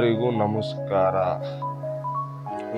ಎಲ್ಲರಿಗೂ ನಮಸ್ಕಾರ.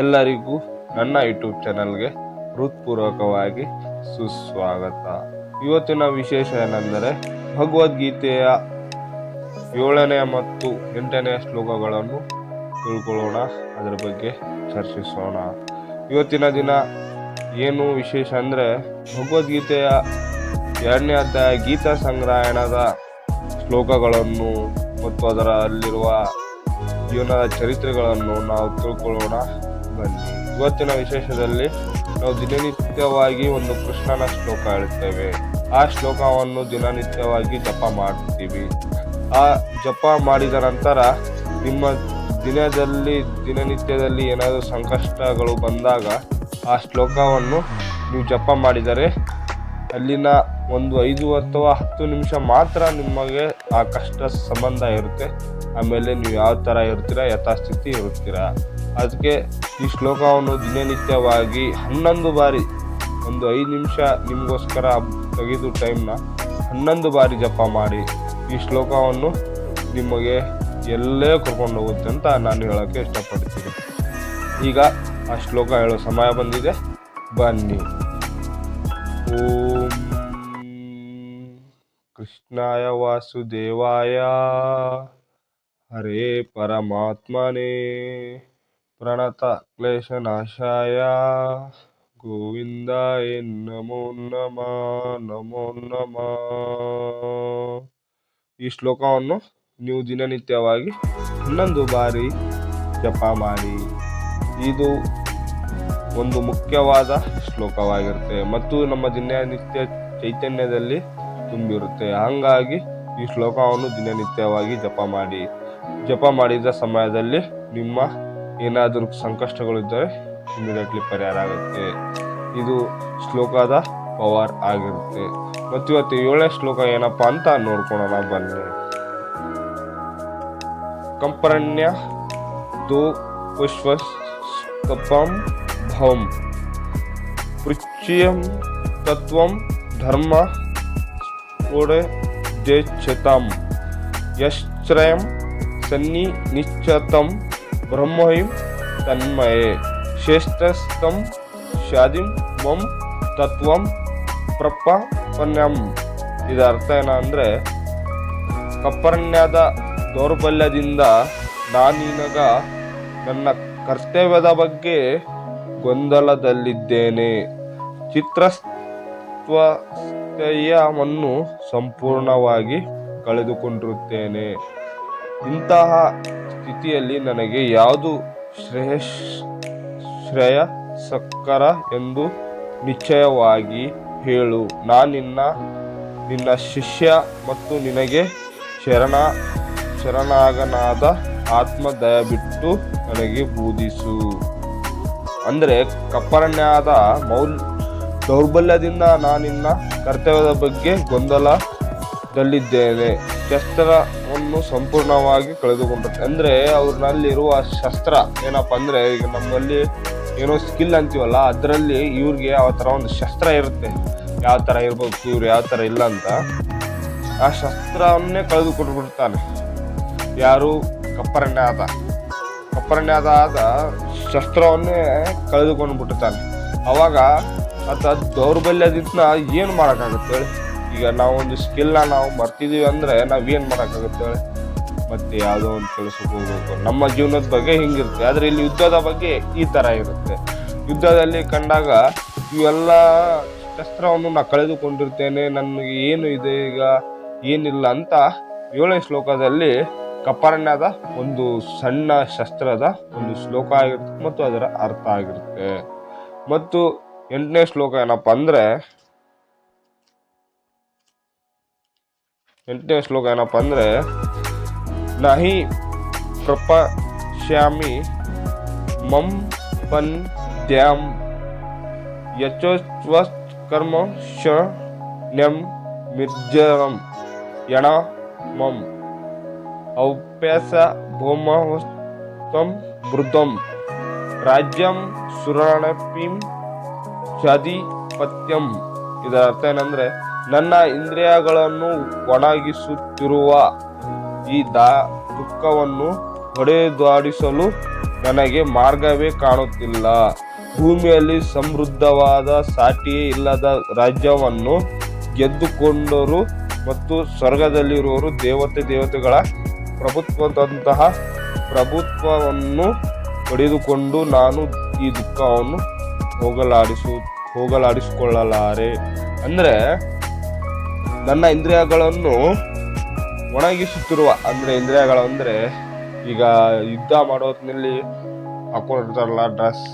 ಎಲ್ಲರಿಗೂ ನನ್ನ ಯೂಟ್ಯೂಬ್ ಚಾನಲ್ಗೆ ಹೃತ್ಪೂರ್ವಕವಾಗಿ ಸುಸ್ವಾಗತ. ಇವತ್ತಿನ ವಿಶೇಷ ಏನೆಂದರೆ ಭಗವದ್ಗೀತೆಯ ಏಳನೆಯ ಮತ್ತು ಎಂಟನೆಯ ಶ್ಲೋಕಗಳನ್ನು ತಿಳ್ಕೊಳ್ಳೋಣ, ಅದರ ಬಗ್ಗೆ ಚರ್ಚಿಸೋಣ. ಇವತ್ತಿನ ದಿನ ಏನು ವಿಶೇಷ ಅಂದರೆ ಭಗವದ್ಗೀತೆಯ ಎರಡನೇ ಅಧ್ಯಾಯ ಗೀತಾ ಸಂಗ್ರಹಣದ ಶ್ಲೋಕಗಳನ್ನು ಮತ್ತು ಅದರಲ್ಲಿರುವ ಜೀವನದ ಚರಿತ್ರೆಗಳನ್ನು ನಾವು ತಿಳ್ಕೊಳ್ಳೋಣ. ಬನ್ನಿ. ಇವತ್ತಿನ ವಿಶೇಷದಲ್ಲಿ ನಾವು ದಿನನಿತ್ಯವಾಗಿ ಒಂದು ಕೃಷ್ಣನ ಶ್ಲೋಕ ಹೇಳ್ತೇವೆ ಆ ಶ್ಲೋಕವನ್ನು ದಿನನಿತ್ಯವಾಗಿ ಜಪ ಮಾಡ್ತೀವಿ ಆ ಜಪ ಮಾಡಿದ ನಂತರ ನಿಮ್ಮ ದಿನದಲ್ಲಿ, ದಿನನಿತ್ಯದಲ್ಲಿ ಏನಾದರೂ ಸಂಕಷ್ಟಗಳು ಬಂದಾಗ ಆ ಶ್ಲೋಕವನ್ನು ನೀವು ಜಪ ಮಾಡಿದರೆ ಅಲ್ಲಿನ ಒಂದು ಐದು ಅಥವಾ ಹತ್ತು ನಿಮಿಷ ಮಾತ್ರ ನಿಮಗೆ ಆ ಕಷ್ಟ ಸಂಬಂಧ ಇರುತ್ತೆ. ಆಮೇಲೆ ನೀವು ಯಾವ ಥರ ಇರ್ತೀರ, ಯಥಾಸ್ಥಿತಿ ಇರುತ್ತೀರ. ಅದಕ್ಕೆ ಈ ಶ್ಲೋಕವನ್ನು ದಿನನಿತ್ಯವಾಗಿ ಹನ್ನೊಂದು ಬಾರಿ, ಒಂದು ಐದು ನಿಮಿಷ ನಿಮಗೋಸ್ಕರ ತೆಗೆದು ಟೈಮ್ನ ಹನ್ನೊಂದು ಬಾರಿ ಜಪ ಮಾಡಿ ಈ ಶ್ಲೋಕವನ್ನು ನಿಮಗೆ ಎಲ್ಲೇ ಕರ್ಕೊಂಡು ಹೋಗುತ್ತೆ ಅಂತ ನಾನು ಹೇಳೋಕ್ಕೆ ಇಷ್ಟಪಡ್ತೀನಿ. ಈಗ ಆ ಶ್ಲೋಕ ಹೇಳೋ ಸಮಯ ಬಂದಿದೆ. ಬನ್ನಿ. ಓಂ ಕೃಷ್ಣಾಯ ವಾಸುದೇವಾಯ. ಹರೇ ಪರಮಾತ್ಮನೇ. ಪ್ರಣತ ಕ್ಲೇಶನಾಶಾಯ. ಗೋವಿಂದಾಯ ನಮೋ ನಮ ನಮೋ ನಮ. ಈ ಶ್ಲೋಕವನ್ನು ನೀವು ದಿನನಿತ್ಯವಾಗಿ ಹನ್ನೊಂದು ಬಾರಿ ಜಪ ಮಾಡಿ. ಇದು ಒಂದು ಮುಖ್ಯವಾದ ಶ್ಲೋಕವಾಗಿರುತ್ತೆ. ಮತ್ತು ನಮ್ಮ ದಿನನಿತ್ಯ ಚೈತನ್ಯದಲ್ಲಿ ತುಂಬಿರುತ್ತೆ. ಹಾಗಾಗಿ ಈ ಶ್ಲೋಕವನ್ನು ದಿನನಿತ್ಯವಾಗಿ ಜಪ ಮಾಡಿ. ಜಪ ಮಾಡಿದ ಸಮಯದಲ್ಲಿ ನಿಮ್ಮ ಏನಾದರೂ ಸಂಕಷ್ಟಗಳಿದ್ದರೆ ಇಮಿಡಿಯೇಟ್ಲಿ ಪರಿಹಾರ ಆಗುತ್ತೆ. ಇದು ಶ್ಲೋಕದ ಪವರ್ ಆಗಿರುತ್ತೆ. ಮತ್ತು ಇವತ್ತು ಏಳನೇ ಶ್ಲೋಕ ಏನಪ್ಪ ಅಂತ ನೋಡ್ಕೊಳ್ಳೋಣ ಬನ್ನಿ. ಕಂಪರಣ್ಯ ಪುಷ್ಪ ತಪಂ ಭವಂ. ಪೃಚ್ಯಂ ತತ್ವಂ ಧರ್ಮ ಸ್ಫೋಡೆ ಜೇಚ್ಛತಾಂ. ಯಶ್ರಯಂ ಸನ್ನಿ ನಿಶ್ಚತಂ ಬ್ರಹ್ಮಯಿಂ ತನ್ಮಯೇ. ಶ್ರೇಷ್ಠಸ್ಥಂ ಶಾದಿಂ ಮಂ ತತ್ವಂ ಪ್ರಪನ್ಯಂ ಇದರ ಅರ್ಥ ಏನ ಅಂದರೆ ಕಪ್ಪರಣ್ಯದ ದೌರ್ಬಲ್ಯದಿಂದ ನಾನೀನಗ ನನ್ನ ಕರ್ತವ್ಯದ ಬಗ್ಗೆ ಗೊಂದಲದಲ್ಲಿದ್ದೇನೆ. ಚಿತ್ರಸ್ವಸ್ಥೆಯವನ್ನು ಸಂಪೂರ್ಣವಾಗಿ ಕಳೆದುಕೊಂಡಿರುತ್ತೇನೆ. ಇಂತಹ ಸ್ಥಿತಿಯಲ್ಲಿ ನನಗೆ ಯಾವುದು ಶ್ರೇಯ್ ಶ್ರೇಯ ಸಕ್ಕರ ಎಂದು ನಿಶ್ಚಯವಾಗಿ ಹೇಳು. ನಾನಿನ್ನ ನಿನ್ನ ಶಿಷ್ಯ ಮತ್ತು ನಿನಗೆ ಶರಣ, ಶರಣಾಗನಾದ ಆತ್ಮ ದಯವಿಟ್ಟು ನನಗೆ ಬೋಧಿಸು. ಅಂದರೆ ಕಪ್ಪರಣ್ಯಾದ ಮೌಲ್ ದೌರ್ಬಲ್ಯದಿಂದ ನಾನಿನ್ನ ಕರ್ತವ್ಯದ ಬಗ್ಗೆ ಗೊಂದಲದಲ್ಲಿದ್ದೇನೆ. ಶಸ್ತ್ರವನ್ನು ಸಂಪೂರ್ಣವಾಗಿ ಕಳೆದುಕೊಂಡಿರುತ್ತೆ ಅಂದರೆ ಅವ್ರನ್ನಲ್ಲಿರುವ ಶಸ್ತ್ರ ಏನಪ್ಪ ಅಂದರೆ, ಈಗ ನಮ್ಮಲ್ಲಿ ಏನೋ ಸ್ಕಿಲ್ ಅಂತೀವಲ್ಲ, ಅದರಲ್ಲಿ ಇವ್ರಿಗೆ ಆ ಥರ ಒಂದು ಶಸ್ತ್ರ ಇರುತ್ತೆ, ಯಾವ ಥರ ಇರ್ಬೇಕು ಇವ್ರು ಯಾವ ಥರ ಇಲ್ಲ ಅಂತ, ಆ ಶಸ್ತ್ರವನ್ನೇ ಕಳೆದುಕೊಟ್ಬಿಡ್ತಾನೆ ಯಾರು? ಕಪ್ಪರಣ್ಯ ಆದ. ಕಪ್ಪರಣ್ಯ ಆದ ಶಸ್ತ್ರವನ್ನೇ ಕಳೆದುಕೊಂಡು ಬಿಟ್ಟಿರ್ತಾನೆ ಅವಾಗ ಆತ ದೌರ್ಬಲ್ಯದಿಂದ ಏನು ಮಾಡೋಕ್ಕಾಗುತ್ತೆ ಹೇಳಿ? ಈಗ ನಾವು ಒಂದು ಸ್ಕಿಲ್ನ ನಾವು ಮರ್ತಿದ್ದೀವಿ ಅಂದರೆ ನಾವು ಏನು ಮಾಡೋಕ್ಕಾಗುತ್ತೆ ಹೇಳಿ? ಮತ್ತು ಯಾವುದೋ ಒಂದು ಕೆಲಸಕ್ಕೆ ನಮ್ಮ ಜೀವನದ ಬಗ್ಗೆ ಹಿಂಗಿರುತ್ತೆ. ಆದರೆ ಇಲ್ಲಿ ಯುದ್ಧದ ಬಗ್ಗೆ ಈ ಥರ ಇರುತ್ತೆ. ಯುದ್ಧದಲ್ಲಿ ಕಂಡಾಗ ಇವೆಲ್ಲ ಶಸ್ತ್ರವನ್ನು ನಾನು ಕಳೆದುಕೊಂಡಿರ್ತೇನೆ, ನನಗೆ ಏನು ಇದೆ ಈಗ, ಏನಿಲ್ಲ ಅಂತ ಏಳನೇ ಶ್ಲೋಕದಲ್ಲಿ ಕಪರಣ್ಯದ ಒಂದು ಸಣ್ಣ ಶಸ್ತ್ರದ ಒಂದು ಶ್ಲೋಕ ಆಗಿರುತ್ತೆ ಮತ್ತು ಅದರ ಅರ್ಥ ಆಗಿರುತ್ತೆ. ಮತ್ತು ಎಂಟನೇ ಶ್ಲೋಕ ಏನಪ್ಪ ಅಂದರೆ, ಎಂಟನೇ ಶ್ಲೋಕ ಏನಪ್ಪ ಅಂದರೆ, ನಹಿ ಪ್ರಪಶ್ಯಾಮಿ ಮಂ ಪನ್ ದ್ಯಾಂ ಯಚೋಸ್ವಸ್ ಕರ್ಮ ಶಣ್ಯಂ ಮಿರ್ಜರಂ ಯಣ ಮಂ ಔಪ್ಯಾಸ ಭೌಮವಸ್ತಂ ಮೃದಂ ರಾಜ್ಯಂ ಸುರಣಪಿಂ ಚಾಧಿಪತ್ಯಂ ಇದರ ಅರ್ಥ ಏನಂದ್ರೆ, ನನ್ನ ಇಂದ್ರಿಯಗಳನ್ನು ಒಣಗಿಸುತ್ತಿರುವ ಈ ದಾ, ದುಃಖವನ್ನು ಹೊಡೆದಾಡಿಸಲು ನನಗೆ ಮಾರ್ಗವೇ ಕಾಣುತ್ತಿಲ್ಲ. ಭೂಮಿಯಲ್ಲಿ ಸಮೃದ್ಧವಾದ ಸಾಟಿಯೇ ಇಲ್ಲದ ರಾಜ್ಯವನ್ನು ಗೆದ್ದುಕೊಂಡರು ಮತ್ತು ಸ್ವರ್ಗದಲ್ಲಿರುವವರು ದೇವತೆ, ದೇವತೆಗಳ ಪ್ರಭುತ್ವದಂತಹ ಪ್ರಭುತ್ವವನ್ನು ಪಡೆದುಕೊಂಡು ನಾನು ಈ ದುಃಖವನ್ನು ಹೋಗಲಾಡಿಸು, ಹೋಗಲಾಡಿಸಿಕೊಳ್ಳಲಾರೆ. ಅಂದರೆ ನನ್ನ ಇಂದ್ರಿಯಗಳನ್ನು ಒಣಗಿಸುತ್ತಿರುವ, ಅಂದರೆ ಇಂದ್ರಿಯಗಳು ಅಂದರೆ ಈಗ ಯುದ್ಧ ಮಾಡೋದ್ನಲ್ಲಿ ಹಾಕೊಂಡಿರ್ತಾರಲ್ಲ ಡ್ರೆಸ್,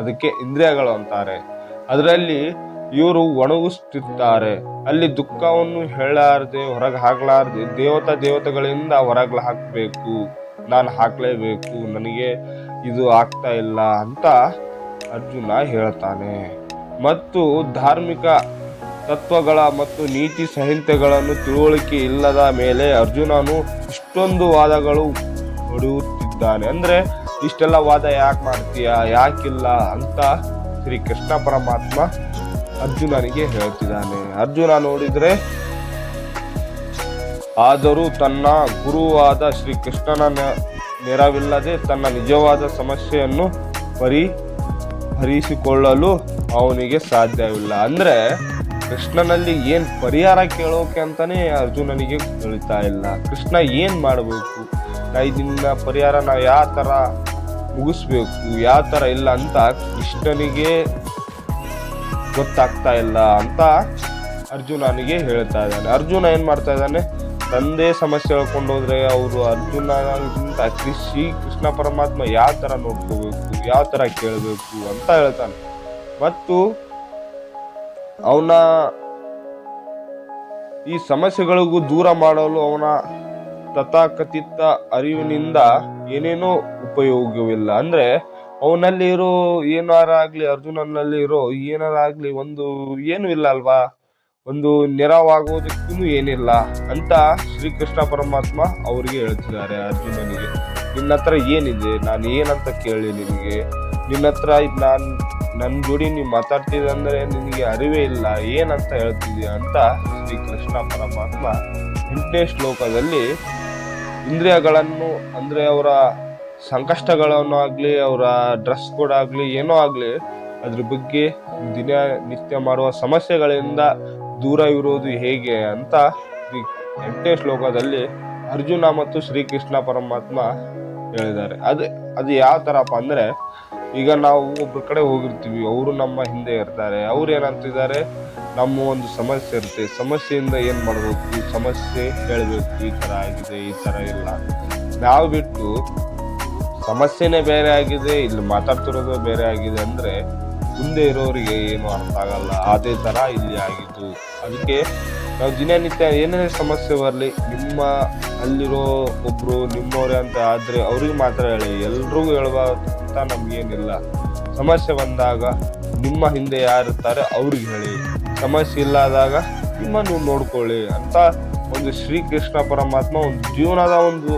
ಅದಕ್ಕೆ ಇಂದ್ರಿಯಗಳು ಅಂತಾರೆ. ಅದರಲ್ಲಿ ಇವರು ಒಣಗಿಸ್ತಿರ್ತಾರೆ ಅಲ್ಲಿ ದುಃಖವನ್ನು ಹೇಳಾರ್ದೆ ಹೊರಗೆ ಹಾಕಲಾರ್ದೆ, ದೇವತಾ ದೇವತೆಗಳಿಂದ ಹೊರಗೆ ಹಾಕಬೇಕು. ನಾನು ಹಾಕಲೇಬೇಕು, ನನಗೆ ಇದು ಆಗ್ತಾ ಇಲ್ಲ ಅಂತ ಅರ್ಜುನ ಹೇಳ್ತಾನೆ ಮತ್ತು ಧಾರ್ಮಿಕ ತತ್ವಗಳ ಮತ್ತು ನೀತಿ ಸಂಹಿತೆಗಳನ್ನು ತಿಳುವಳಿಕೆ ಇಲ್ಲದ ಮೇಲೆ ಅರ್ಜುನನು ಇಷ್ಟೊಂದು ವಾದಗಳು ಹೊಡೆಯುತ್ತಿದ್ದಾನೆ. ಅಂದರೆ, ಇಷ್ಟೆಲ್ಲ ವಾದ ಯಾಕೆ ಮಾಡ್ತೀಯ? ಯಾಕಿಲ್ಲ? ಅಂತ ಶ್ರೀ ಕೃಷ್ಣ ಪರಮಾತ್ಮ ಅರ್ಜುನನಿಗೆ ಹೇಳ್ತಿದ್ದಾನೆ. ಅರ್ಜುನ ನೋಡಿದರೆ, ಆದರೂ ತನ್ನ ಗುರುವಾದ ಶ್ರೀ ಕೃಷ್ಣನ ನೆರವಿಲ್ಲದೆ ತನ್ನ ನಿಜವಾದ ಸಮಸ್ಯೆಯನ್ನು ಪರಿ ಹರಿಸಿಕೊಳ್ಳಲು ಅವನಿಗೆ ಸಾಧ್ಯವಿಲ್ಲ ಅಂದರೆ ಕೃಷ್ಣನಲ್ಲಿ ಏನು ಪರಿಹಾರ ಕೇಳೋಕೆ ಅಂತಲೇ ಅರ್ಜುನನಿಗೆ ಕೇಳ್ತಾ ಇಲ್ಲ. ಕೃಷ್ಣ ಏನು ಮಾಡಬೇಕು? ನಾ ಇದನ್ನ ಪರಿಹಾರ ನಾವು ಯಾವ ಥರ ಮುಗಿಸ್ಬೇಕು? ಯಾವ ಥರ ಇಲ್ಲ ಅಂತ ಕೃಷ್ಣನಿಗೆ ಗೊತ್ತಾಗ್ತಾ ಇಲ್ಲ ಅಂತ ಅರ್ಜುನನಿಗೆ ಹೇಳ್ತಾ ಇದ್ದಾನೆ. ಅರ್ಜುನ ಏನು ಮಾಡ್ತಾ ಇದ್ದಾನೆ? ತಂದೆ ಸಮಸ್ಯೆ ಹೇಳ್ಕೊಂಡು ಹೋದ್ರೆ ಅವರು ಅರ್ಜುನಗಿಂತ ಕೃಷಿ ಕೃಷ್ಣ ಪರಮಾತ್ಮ ಯಾವ ತರ ನೋಡ್ಕೋಬೇಕು, ಯಾವ ತರ ಕೇಳಬೇಕು ಅಂತ ಹೇಳ್ತಾನೆ. ಮತ್ತು ಅವನ ಈ ಸಮಸ್ಯೆಗಳಿಗೂ ದೂರ ಮಾಡಲು ಅವನ ತಥಾಕಥಿತ ಅರಿವಿನಿಂದ ಏನೇನೋ ಉಪಯೋಗವಿಲ್ಲ. ಅಂದ್ರೆ ಅವನಲ್ಲಿ ಇರೋ ಏನಾರ ಆಗ್ಲಿ ಅರ್ಜುನನಲ್ಲಿ ಇರೋ ಏನಾರ ಒಂದು ಏನು ಇಲ್ಲ ಅಲ್ವಾ? ಒಂದು ನೆರವಾಗುವುದಕ್ಕೂ ಏನಿಲ್ಲ ಅಂತ ಶ್ರೀಕೃಷ್ಣ ಪರಮಾತ್ಮ ಅವರಿಗೆ ಹೇಳ್ತಿದ್ದಾರೆ ಅರ್ಜುನನಿಗೆ. ನಿನ್ನ ಹತ್ರ ಏನಿದೆ? ನಾನು ಏನಂತ ಕೇಳಿ ನಿನಗೆ? ನಿನ್ನ ಹತ್ರ ನಾನು ನನ್ನ ಜೋಡಿ ನೀವು ಮಾತಾಡ್ತಿದ್ದೆ ನಿನಗೆ ಅರಿವೇ ಇಲ್ಲ. ಏನಂತ ಹೇಳ್ತಿದ್ಯಾ ಅಂತ ಶ್ರೀಕೃಷ್ಣ ಪರಮಾತ್ಮ ಎಂಟನೇ ಶ್ಲೋಕದಲ್ಲಿ ಇಂದ್ರಿಯಗಳನ್ನು ಅಂದರೆ ಅವರ ಸಂಕಷ್ಟಗಳನ್ನು ಆಗಲಿ, ಅವರ ಡ್ರೆಸ್ ಕೂಡ ಆಗಲಿ, ಏನೋ ಆಗಲಿ, ಅದ್ರ ಬಗ್ಗೆ ದಿನ ನಿತ್ಯ ಮಾಡುವ ಸಮಸ್ಯೆಗಳಿಂದ ದೂರ ಇರೋದು ಹೇಗೆ ಅಂತ ಈ ಎಂಟನೇ ಶ್ಲೋಕದಲ್ಲಿ ಅರ್ಜುನ ಮತ್ತು ಶ್ರೀಕೃಷ್ಣ ಪರಮಾತ್ಮ ಹೇಳಿದ್ದಾರೆ. ಅದು ಅದು ಯಾವ ಥರಪ್ಪ ಅಂದರೆ, ಈಗ ನಾವು ಒಬ್ಬರ ಕಡೆ ಹೋಗಿರ್ತೀವಿ, ಅವರು ನಮ್ಮ ಹಿಂದೆ ಇರ್ತಾರೆ, ಅವ್ರು ಏನಂತಿದ್ದಾರೆ, ನಮ್ಮ ಒಂದು ಸಮಸ್ಯೆ ಇರುತ್ತೆ, ಸಮಸ್ಯೆಯಿಂದ ಏನು ಮಾಡಬೇಕು, ಈ ಸಮಸ್ಯೆ ಹೇಳಬೇಕು, ಈ ಥರ ಆಗಿದೆ, ಈ ಥರ ಇಲ್ಲ. ನಾವು ಬಿಟ್ಟು ಸಮಸ್ಯೆನೇ ಬೇರೆ ಆಗಿದೆ, ಇಲ್ಲಿ ಮಾತಾಡ್ತಿರೋದು ಬೇರೆ ಆಗಿದೆ ಅಂದ್ರೆ ಮುಂದೆ ಇರೋರಿಗೆ ಏನು ಅರ್ಥ ಆಗಲ್ಲ. ಅದೇ ಥರ ಇಲ್ಲಿ ಆಗಿತ್ತು ಅದಕ್ಕೆ ನಾವು ದಿನನಿತ್ಯ ಏನೇ ಸಮಸ್ಯೆ ಬರಲಿ, ನಿಮ್ಮ ಅಲ್ಲಿರೋ ಒಬ್ಬರು ನಿಮ್ಮವರೇ ಅಂತ ಆದರೆ ಅವ್ರಿಗೆ ಮಾತ್ರ ಹೇಳಿ. ಎಲ್ರಿಗೂ ಹೇಳುವಂತ ನಮಗೇನಿಲ್ಲ. ಸಮಸ್ಯೆ ಬಂದಾಗ ನಿಮ್ಮ ಹಿಂದೆ ಯಾರಿರ್ತಾರೆ ಅವ್ರಿಗೆ ಹೇಳಿ. ಸಮಸ್ಯೆ ಇಲ್ಲಾದಾಗ ನಿಮ್ಮ ನೀವು ನೋಡ್ಕೊಳ್ಳಿ ಅಂತ ಒಂದು ಶ್ರೀಕೃಷ್ಣ ಪರಮಾತ್ಮ ಒಂದು ಜೀವನದ ಒಂದು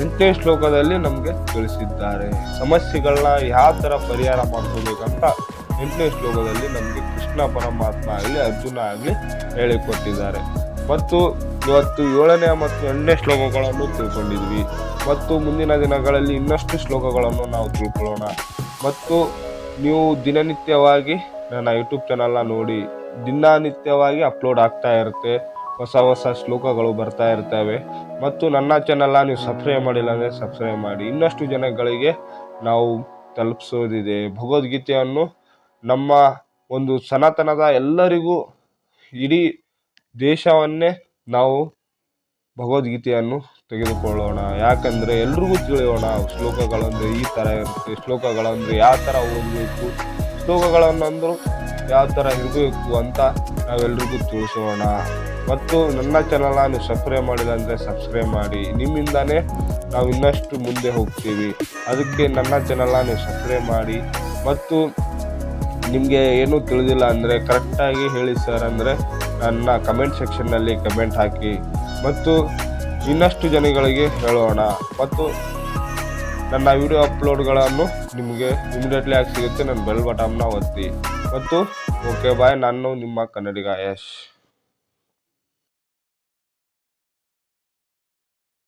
ಎಂಟನೇ ಶ್ಲೋಕದಲ್ಲಿ ನಮಗೆ ತಿಳಿಸಿದ್ದಾರೆ. ಸಮಸ್ಯೆಗಳನ್ನ ಯಾವ ಥರ ಪರಿಹಾರ ಮಾಡ್ಕೋಬೇಕಂತ ಎಂಟನೇ ಶ್ಲೋಕದಲ್ಲಿ ನಮಗೆ ಕೃಷ್ಣ ಪರಮಾತ್ಮ ಆಗಲಿ, ಅರ್ಜುನ ಆಗಲಿ ಹೇಳಿಕೊಟ್ಟಿದ್ದಾರೆ. ಮತ್ತು ಇವತ್ತು ಏಳನೇ ಮತ್ತು ಎಂಟನೇ ಶ್ಲೋಕಗಳನ್ನು ತಿಳ್ಕೊಂಡಿದ್ವಿ. ಮತ್ತು ಮುಂದಿನ ದಿನಗಳಲ್ಲಿ ಇನ್ನಷ್ಟು ಶ್ಲೋಕಗಳನ್ನು ನಾವು ತಿಳ್ಕೊಳ್ಳೋಣ. ಮತ್ತು ನೀವು ದಿನನಿತ್ಯವಾಗಿ ನನ್ನ ಯೂಟ್ಯೂಬ್ ಚಾನಲ್ನ ನೋಡಿ ದಿನನಿತ್ಯವಾಗಿ ಅಪ್ಲೋಡ್ ಆಗ್ತಾ ಇರುತ್ತೆ. ಹೊಸ ಹೊಸ ಶ್ಲೋಕಗಳು ಬರ್ತಾ ಇರ್ತವೆ. ಮತ್ತು ನನ್ನ ಚಾನಲ್ನ ನೀವು ಸಬ್ಸ್ಕ್ರೈಬ್ ಮಾಡಿಲ್ಲ ಅಂದರೆ ಸಬ್ಸ್ಕ್ರೈಬ್ ಮಾಡಿ. ಇನ್ನಷ್ಟು ಜನಗಳಿಗೆ ನಾವು ತಲುಪಿಸೋದಿದೆ. ಭಗವದ್ಗೀತೆಯನ್ನು ನಮ್ಮ ಒಂದು ಸನಾತನದ ಎಲ್ಲರಿಗೂ ಇಡೀ ದೇಶವನ್ನೇ ನಾವು ಭಗವದ್ಗೀತೆಯನ್ನು ತೆಗೆದುಕೊಳ್ಳೋಣ. ಯಾಕಂದರೆ ಎಲ್ರಿಗೂ ತಿಳಿಯೋಣ ಶ್ಲೋಕಗಳಂದರೆ ಈ ಥರ ಇರುತ್ತೆ, ಶ್ಲೋಕಗಳಂದರೆ ಯಾವ ಥರ ಓದಬೇಕು, ಶ್ಲೋಕಗಳನ್ನಂದರೂ ಯಾವ ಥರ ಇರಬೇಕು ಅಂತ ನಾವೆಲ್ರಿಗೂ ತಿಳಿಸೋಣ. ಮತ್ತು ನನ್ನ ಚಾನಲ್ನ ನೀವು ಸಬ್ಸ್ಕ್ರೈಬ್ ಮಾಡಿಲ್ಲ ಅಂದರೆ ಸಬ್ಸ್ಕ್ರೈಬ್ ಮಾಡಿ. ನಿಮ್ಮಿಂದಾನೇ ನಾವು ಇನ್ನಷ್ಟು ಮುಂದೆ ಹೋಗ್ತೀವಿ. ಅದಕ್ಕೆ ನನ್ನ ಚಾನಲ್ನ ನೀವು ಸಬ್ಸ್ಕ್ರೈಬ್ ಮಾಡಿ. ಮತ್ತು ನಿಮಗೆ ಏನೂ ತಿಳಿದಿಲ್ಲ ಅಂದರೆ ಕರೆಕ್ಟಾಗಿ ಹೇಳಿ ಸರ್ ಅಂದರೆ ನನ್ನ ಕಮೆಂಟ್ ಸೆಕ್ಷನ್ನಲ್ಲಿ ಕಮೆಂಟ್ ಹಾಕಿ. ಮತ್ತು ಇನ್ನಷ್ಟು ಜನಗಳಿಗೆ ಹೇಳೋಣ. ಮತ್ತು ನನ್ನ ವಿಡಿಯೋ ಅಪ್ಲೋಡ್ಗಳನ್ನು ನಿಮಗೆ ಇಮಿಡಿಯೇಟ್ಲಿ ಆಗಿ ಸಿಗುತ್ತೆ. ನನ್ನ ಬೆಲ್ ಬಟನ್ನ ಒತ್ತಿ. ಮತ್ತು ಓಕೆ ಬಾಯ್ ನಾನು ನಿಮ್ಮ ಕನ್ನಡಿಗ ಯಶ್.